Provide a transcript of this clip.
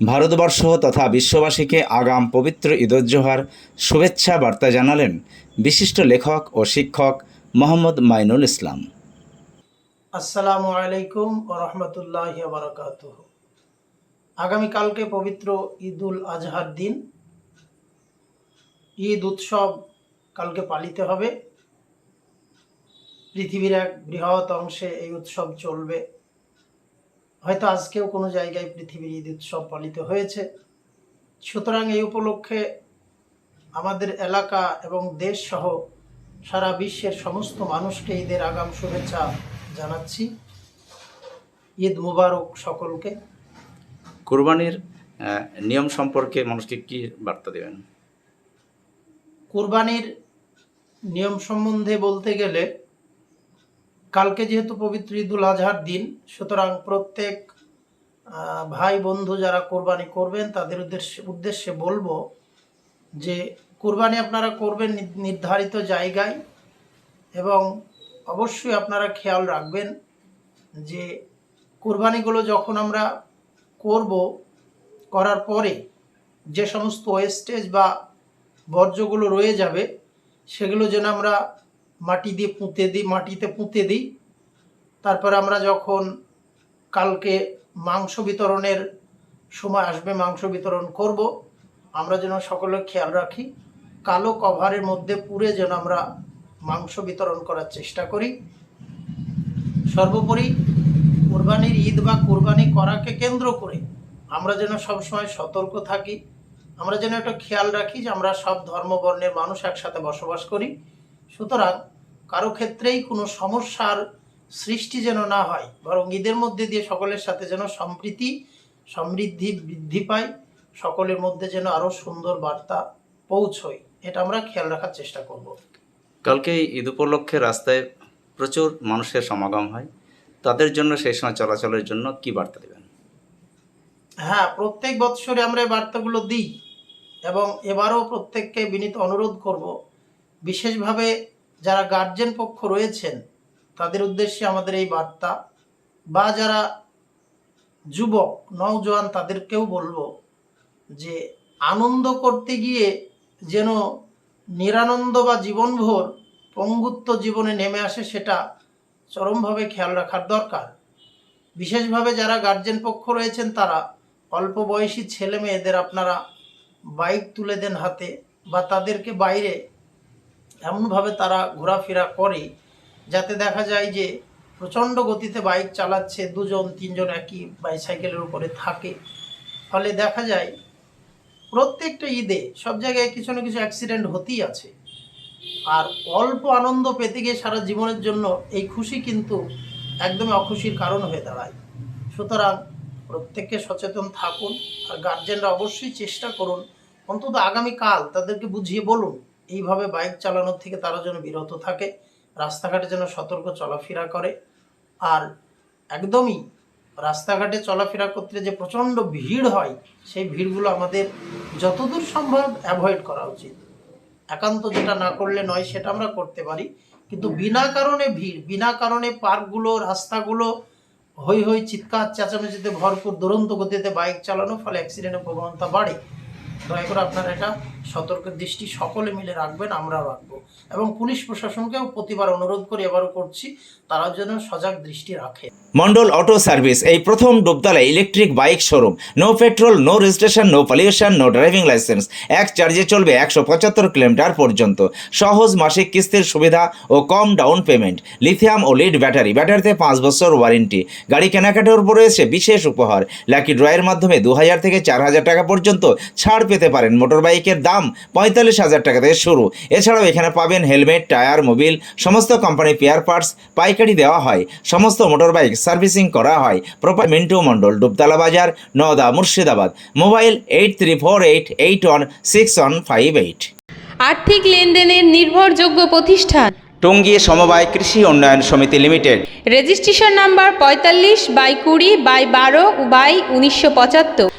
ভারতবর্ষ তথা বিশ্ববাসীকে আগাম পবিত্র ঈদোজ্জোহার শুভেচ্ছা বার্তা জানালেন বিশিষ্ট লেখক ও শিক্ষক মোহাম্মদ মাইনুল ইসলাম। আসসালামু আলাইকুম ও রহমতুল্লাহ বারকাত আগামীকালকে পবিত্র ঈদুল আজহার দিন। ঈদ উৎসব কালকে পালিত হবে। পৃথিবীর এক বৃহৎ অংশে এই উৎসব চলবে। হয়তো আজকেও কোনো জায়গায় পৃথিবীর ঈদ উৎসব পালিত হয়েছে। সুতরাং এই উপলক্ষে আমাদের এলাকা এবং দেশ সহ সারা বিশ্বের সমস্ত মানুষকে ঈদের আগাম শুভেচ্ছা জানাচ্ছি। ঈদ মুবারক সকলকে। কুরবানির নিয়ম সম্পর্কে মানুষকে কি বার্তা দেবেন? কুরবানির নিয়ম সম্বন্ধে বলতে গেলে কালকে যেহেতু পবিত্র ঈদুল আজহার দিন, সুতরাং প্রত্যেক ভাই বন্ধু যারা কোরবানি করবেন, তাদের উদ্দেশ্যে উদ্দেশ্যে বলব যে কোরবানি আপনারা করবেন নির্ধারিত জায়গায় এবং অবশ্যই আপনারা খেয়াল রাখবেন যে কোরবানিগুলো যখন আমরা করব, করার পরে যে সমস্ত ওয়েস্টেজ বা বর্জ্যগুলো রয়ে যাবে, সেগুলো যেন আমরা মাটি দিয়ে পুঁতে দিই, মাটিতে পুঁতে দিই। তারপর আমরা যখন কালকে মাংস বিতরণের সময় আসবে, মাংস বিতরণ করব, আমরা যেন সকলে খেয়াল রাখি, কালো কভারের মধ্যে পুরে যেন আমরা মাংস বিতরণ করার চেষ্টা করি। সর্বোপরি কোরবানির ঈদ বা কোরবানি করাকে কেন্দ্র করে আমরা যেন সবসময় সতর্ক থাকি। আমরা যেন একটা খেয়াল রাখি যে আমরা সব ধর্ম বর্ণের মানুষ একসাথে বসবাস করি। সুতরাং কারও ক্ষেত্রেই কোনো সমস্যার সৃষ্টি যেন না হয় বরং ঈদের মধ্যে দিয়ে সকলের সাথে যেন সম্প্রীতি সমৃদ্ধি বৃদ্ধি পায় সকলের মধ্যে যেন আরও সুন্দর বার্তা পৌঁছয় এটা আমরা খেয়াল রাখার চেষ্টা করব। কালকে ঈদ উপলক্ষে রাস্তায় প্রচুর মানুষের সমাগম হয় তাদের জন্য সেই সময় চলাচলের জন্য কি বার্তা দেবেন? হ্যাঁ প্রত্যেক বৎসরে আমরা এই বার্তাগুলো দিই এবং এবারও প্রত্যেককে বিনীত অনুরোধ করব বিশেষভাবে যারা গার্জেন পক্ষ রয়েছেন, তাদের উদ্দেশ্যে আমাদের এই বার্তা বা যারা যুবক, নওজোয়ান, তাদেরকেও বলব যে আনন্দ করতে গিয়ে যেন নিরানন্দ বা জীবনভর পঙ্গুত্ব জীবনে নেমে আসে, সেটা চরমভাবে খেয়াল রাখার দরকার। বিশেষভাবে যারা গার্জেন পক্ষ রয়েছেন, তারা অল্প বয়সী ছেলে মেয়েদের আপনারা বাইক তুলে দেন হাতে বা তাদেরকে বাইরে এমনভাবে তারা ঘোরাফেরা করে, যাতে দেখা যায় যে প্রচণ্ড গতিতে বাইক চালাচ্ছে দুজন, তিনজন একই বাইসাইকেলের উপরে থাকে। ফলে দেখা যায়, প্রত্যেকটা ঈদে সব জায়গায় কিছু না কিছু অ্যাক্সিডেন্ট হতেই আছে। আর অল্প আনন্দ পেতে গিয়ে সারা জীবনের জন্য এই খুশি কিন্তু একদমই অখুশির কারণ হয়ে দাঁড়ায়। সুতরাং প্রত্যেককে সচেতন থাকুন, আর গার্জেনরা অবশ্যই চেষ্টা করুন, অন্তত আগামীকাল তাদেরকে বুঝিয়ে বলুন এইভাবে বাইক চালানোর থেকে তারা যেন বিরত থাকে, রাস্তাঘাটে যেন সতর্ক চলাফেরা করে। আর একদমই রাস্তাঘাটে চলাফেরা করতে যে প্রচণ্ড ভিড় হয়, সেই ভিড়গুলো আমাদের যতদূর সম্ভব অ্যাভয়েড করা উচিত। একান্ত যেটা না করলে নয়, সেটা আমরা করতে পারি। কিন্তু বিনা কারণে ভিড়, বিনা কারণে পার্কগুলো, রাস্তাগুলো হই হই চিৎকার, চেঁচামেচিতে ভরপুর, দুরন্ত গতিতে বাইক চালানো, ফলে অ্যাক্সিডেন্টের প্রবণতা বাড়ে। দয়া করে আপনারা এটা সতর্ক দৃষ্টি সকলে মিলে রাখবেন, আমরাও রাখব। এবং পুলিশ প্রশাসনকেও প্রতিবার অনুরোধ করে এবারও করছি তারা যেন সজাগ দৃষ্টি রাখে। মন্ডল অটো সার্ভিস, এই প্রথম Dubtala electric bike showroom. No petrol, no registration, no pollution, no driving licence. এক চার্জে চলবে একশো পঁচাত্তর কিলোমিটার পর্যন্ত। সহজ মাসিক কিস্তির সুবিধা ও কম ডাউন পেমেন্ট। লিথিয়াম ও লিড ব্যাটারি, ব্যাটারিতে পাঁচ বছর ওয়ারেন্টি। গাড়ি কেনাকাটার উপর রয়েছে বিশেষ উপহার। লাকি ড্রয়ের মাধ্যমে দু হাজার থেকে চার হাজার টাকা পর্যন্ত ছাড় পেতে পারেন মোটর বাইকের দাম পঁয়তাল্লিশ হাজার টাকা থেকে শুরু। এছাড়াও এখানে পাবেন হেলমেট টায়ার মোবিল সমস্ত কোম্পানি পেয়ার পার্টস পাইকারি দেওয়া হয়। সমস্ত মোটর বাইক সার্ভিসিং করা হয়। প্রপার মিন্টু মণ্ডল ডুবতলা বাজার Nowda Murshidabad. Mobile eight three four eight eight one six one five eight আর্থিক লেনদেনের নির্ভরযোগ্য প্রতিষ্ঠান। টঙ্গী সমবায় কৃষি উন্নয়ন সমিতি লিমিটেড। রেজিস্ট্রেশন নাম্বার পঁয়তাল্লিশ বাই কুড়ি বাই বারো বাই উনিশশো পঁচাত্তর।